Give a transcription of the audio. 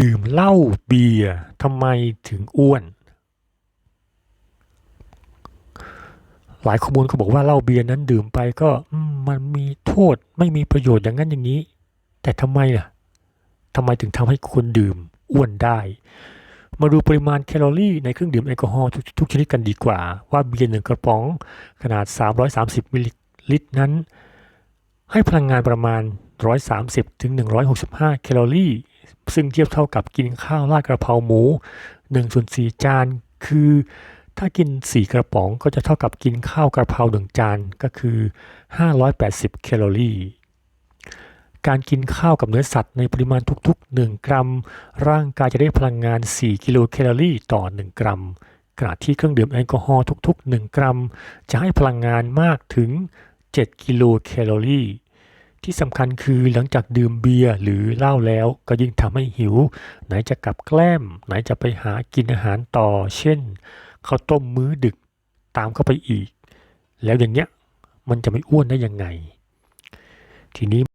ดื่มเหล้าเบียร์ทำไมถึงอ้วน หลายข้อมูลเขาบอกว่าเหล้าเบียร์นั้นดื่มไปก็มันมีโทษไม่มีประโยชน์อย่างนั้นอย่างนี้ แต่ทำไมล่ะทำไมถึงทำให้คนดื่มอ้วนได้ มาดูปริมาณแคลอรี่ในเครื่องดื่มแอลกอฮอล์ทุกชนิดกันดีกว่า ว่าเบียร์หนึ่งกระป๋องขนาด 330มิลลิลิตรนั้น ให้พลังงานประมาณ 130ถึง165 แคลอรี่ ซึ่งเทียบเท่ากับกินข้าวราดกระเพราหมู1ส่วน4จาน คือถ้ากิน 4 กระป๋องก็จะเท่ากับกินข้าวกระเพรา1จานก็คือ 580 แคลอรี่ การกินข้าวกับเนื้อสัตว์ในปริมาณทุกๆ 1 กรัม ร่างกายจะได้พลังงาน 4 กิโลแคลอรี่ต่อ 1 กรัม ขณะที่เครื่องดื่มแอลกอฮอล์ทุกๆ 1 กรัม จะให้พลังงานมากถึง 7 กิโลแคลอรี่ ที่สำคัญคือหลังจากดื่มเบียร์หรือเหล้าแล้วก็ยิ่งทำให้หิว ไหนจะกลับแกล้ม ไหนจะไปหากินอาหารต่อ เช่นข้าวต้มมื้อดึกตามเข้าไปอีก แล้วอย่างเงี้ยมันจะไม่อ้วนได้ยังไง ทีนี้